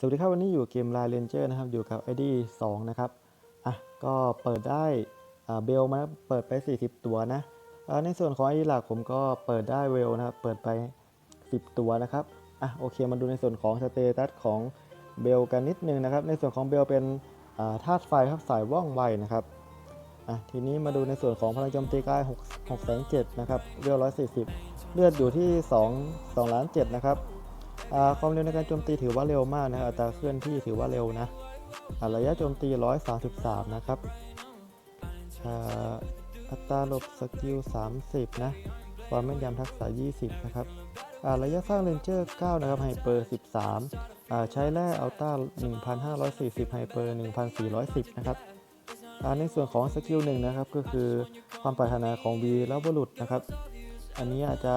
สวัสดีครับวันนี้อยู่เกม Line Ranger นะครับอยู่กับ ID 2 นะครับอะก็เปิดได้อ่าเบลมาเปิดไป 40 ตัวนะอ่าในส่วนของ ID หลักผมก็เปิดได้เวลนะครับเปิดไป 10 ตัวนะครับอะโอเคมาดูในส่วนของสเตตัสของเบลกันนิดนึงนะครับ ในส่วนของเบลเป็นธาตุไฟครับสายว่องไวนะครับอะทีนี้มาดูในส่วนของพลังโจมตีกาย6 6 7 0 0นะครับเวล140 เลือดอยู่ที่ 2 2ล้าน7นะครับ ความเร็วในการโจมตีถือว่าเร็วมากนะอัตราเคลื่อนที่ถือว่าเร็วนะระยะโจมตี 133 นะครับอัตราหลบสกิล 30 นะความแม่นยำทักษะ 20 นะครับระยะสร้างเลนเจอร์ 9 นะครับไฮเปอร์ 13อใช้แร่อัลต้า 1,540 ไฮเปอร์ 1,410 นะครับในส่วนของสกิล1นะครับก็คือความปรารถนาของวีและบุรุษนะครับ อันนี้อาจจะ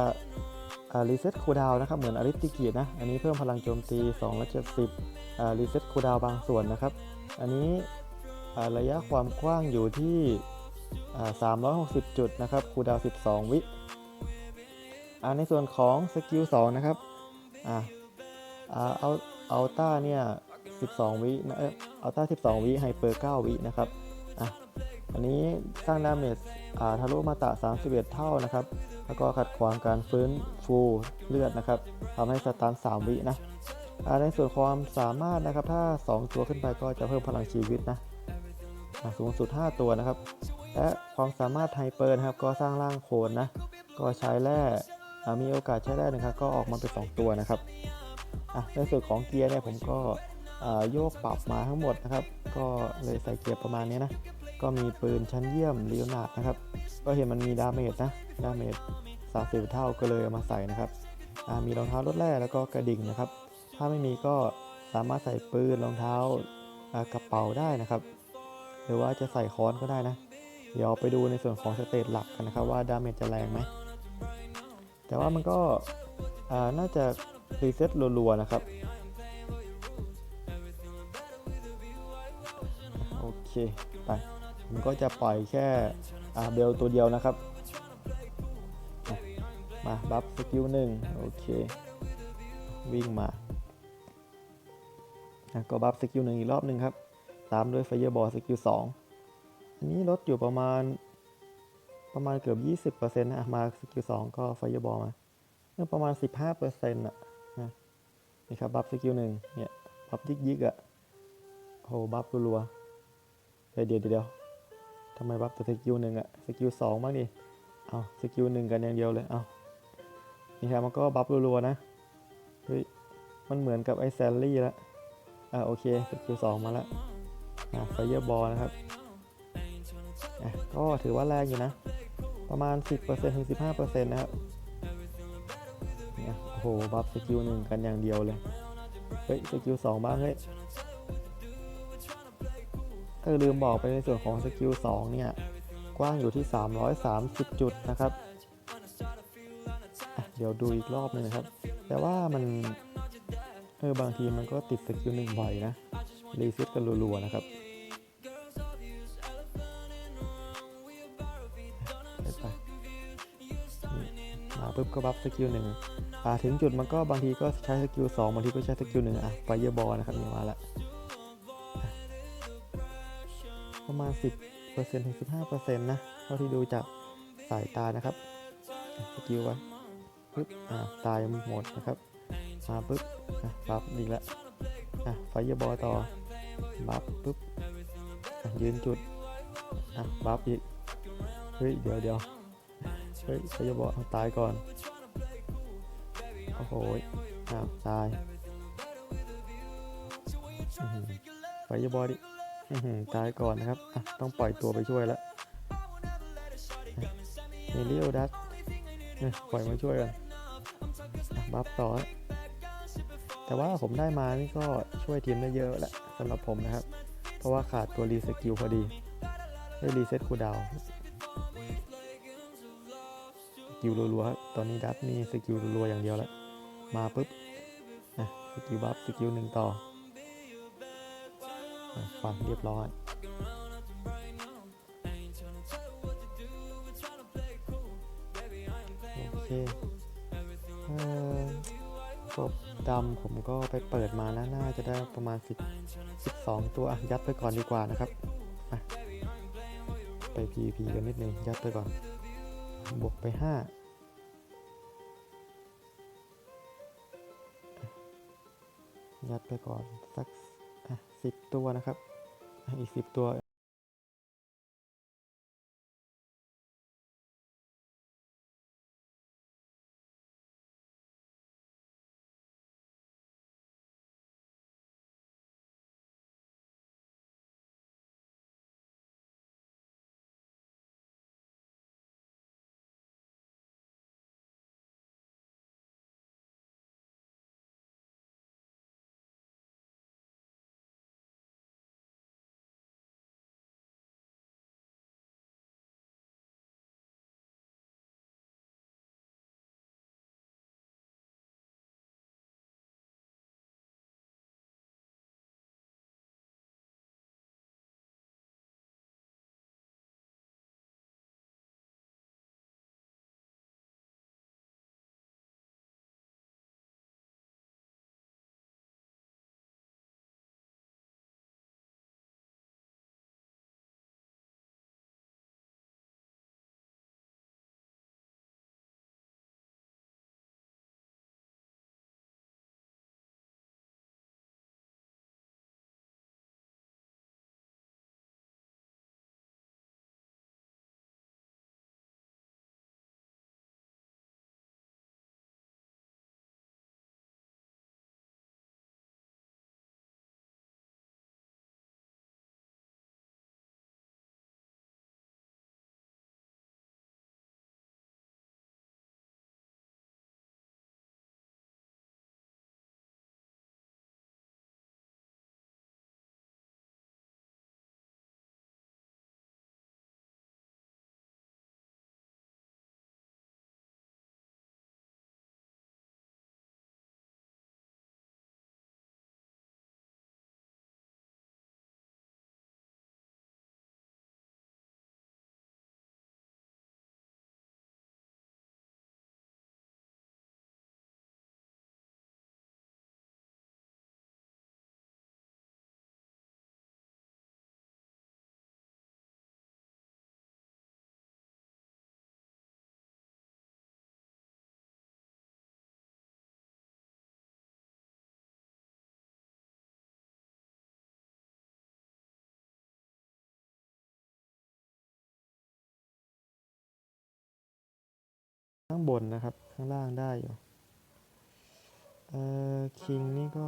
รีเซ็ตคูดาวนะครับเหมือนอริติกินะอันนี้เพิ่มพลังโจมตี2และ70รีเซ็ตคูดาวบางส่วนนะครับ อันนี้ระยะความกว้างอยู่ที่อ่า360 จุดนะครับคูดาว 12 วิอ่าในส่วนของสกิล2นะครับอ่าอ่าเอาต้าเนี่ย 12 วินะเอออัลต้า 12 วิไฮเปอร์ 9 วินะครับ อันนี้สร้างดาเมจอาทะลุมาตะ 31 เท่านะครับ แล้วก็ขัดขวางการฟื้นฟูเลือดนะครับทำให้สตาร์ท3วินะในส่วนความสามารถนะครับ ถ้า 2 ตัวขึ้นไปก็จะเพิ่มพลังชีวิตนะสูงสุด 5 ตัวนะครับ และความสามารถไฮเปอร์นะครับ ก็สร้างร่างโคนนะ ก็ใช้แร่มีโอกาสใช้แร่นะครับ ก็ออกมาเป็น 2 ตัวนะครับในส่วนของเกียร์เนี่ยผมก็โยกปรับมาทั้งหมดนะครับ ก็เลยใส่เกียร์ประมาณนี้นะ ก็มีปืนชั้นเยี่ยมลีโอนาร์ดนะครับ ก็เห็นมันมีดาเมจนะ ดาเมจ30เท่าก็เลยเอามาใส่นะครับ มีรองเท้าลดแร่แล้วก็กระดิ่งนะครับ ถ้าไม่มีก็สามารถใส่ปืนรองเท้ากระเป๋าได้นะครับ หรือว่าจะใส่ค้อนก็ได้นะ เดี๋ยวไปดูในส่วนของสเตตหลักกันนะครับว่าดาเมจจะแรงไหม แต่ว่ามันก็น่าจะรีเซ็ตรัวๆนะครับโอเค ไป ผมก็จะปล่อยแค่เบลตัวเดียวนะครับ มาบัฟสกิลหนึ่งโอเค วิ่งมาอะก็บัฟสกิลหนึ่งอีกรอบหนึ่งครับ ตามด้วยไฟเยอร์บอลสกิลสองอันนี้ลดอยู่ประมาณประมาณเกือบ 20%นะอะมาสกิลสองก็ไฟเยอร์บอลมาประมาณ 15%อะนะนี่ครับบัฟสกิลหนึ่งเนี่ยบัฟยิกยิกอะโหบัฟรัวๆเดี๋ยวเดี๋ยวเดี๋ยวำไมบัฟแต่สกิลหนึ่งอะสกิลสองบ้างดิเอาสกิลหนึ่งกันอย่างเดียวเลยเอานี่ครับมันก็บัฟรัวๆนะเฮ้ยมันเหมือนกับไอแซลลี่ล้วอ่าโอเคสกิลสองมาล้วอ่าไฟเยอร์บอลนะครับอะก็ถือว่าแรงอยู่นะ ประมาณ 10%ถึง 15%นะครับเนี่ยโอ้โห บัฟสกิลหนึ่งกันอย่างเดียวเลย เฮ้ย สกิลสองบ้างเฮ้ย เออลืมบอกไปในส่วนของสกิล2เนี่ย กว้างอยู่ที่ 330 จุดนะครับ เดี๋ยวดูอีกรอบหนึงนะครับ แต่ว่ามันเออบางทีมันก็ติดสกิลหนึ่งบ่อยนะ รีเซ็ตกันรัวๆนะครับไปไปมาปุ๊บก็บัฟสกิลหนึ่งอ่าถึงจุดมันก็บางทีก็ใช้สกิลสองบางทีก็ใช้สกิลหนึ่งอะไฟเยอร์บอลนะครับนี่มาละ ประมาณ 10%ถึง 15%นะเท่าที่ดูจากสายตานะครับสกิลไว้ปึ๊บอ่าตายหมดนะครับมาปึ๊บอะบัฟดีละอะไฟเยอร์บอต่อบัฟปึ๊บอะยืนจุดอะบัฟอีกเฮ้ยเดี๋ยวเดี๋ยวเฮ้ยไฟเยอร์บอตายก่อนโอ้โหอ้าวตายไฟเยอร์บอดิ ตายก่อนนะครับ ต้องปล่อยตัวไปช่วยแล้วเฮลิโอดัสปล่อยมาช่วยกันบัฟต่อ แต่ว่าผมได้มานี่ก็ช่วยทีมได้เยอะแหละสำหรับผมนะครับ เพราะว่าขาดตัวรีสกิลพอดี ได้รีเซ็ตคูดาวสกิลรัวๆครับตอนนี้ดัตนี่สกิลรัวๆอย่างเดียวแล้วมาปุ๊บสกิลบัฟสกิลหนึ่งต่อ ฟันเรียบร้อยโอเคก็ดำผมก็ไปเปิดมานะน่าจะได้ประมาณ 10 12 ตัวอะยัดไปก่อนดีกว่านะครับ ไป PVP กันนิดนึงยัดไปก่อน บวกไป 5ยัดไปก่อน สัก 10 ตัวนะครับ อีก 10 ตัว ข้างบนนะครับ ข้างล่างได้อยู่ เอ่อ คิงนี่ก็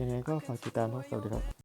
ยังไงก็ฝากติดตามครับสวัสดีครับ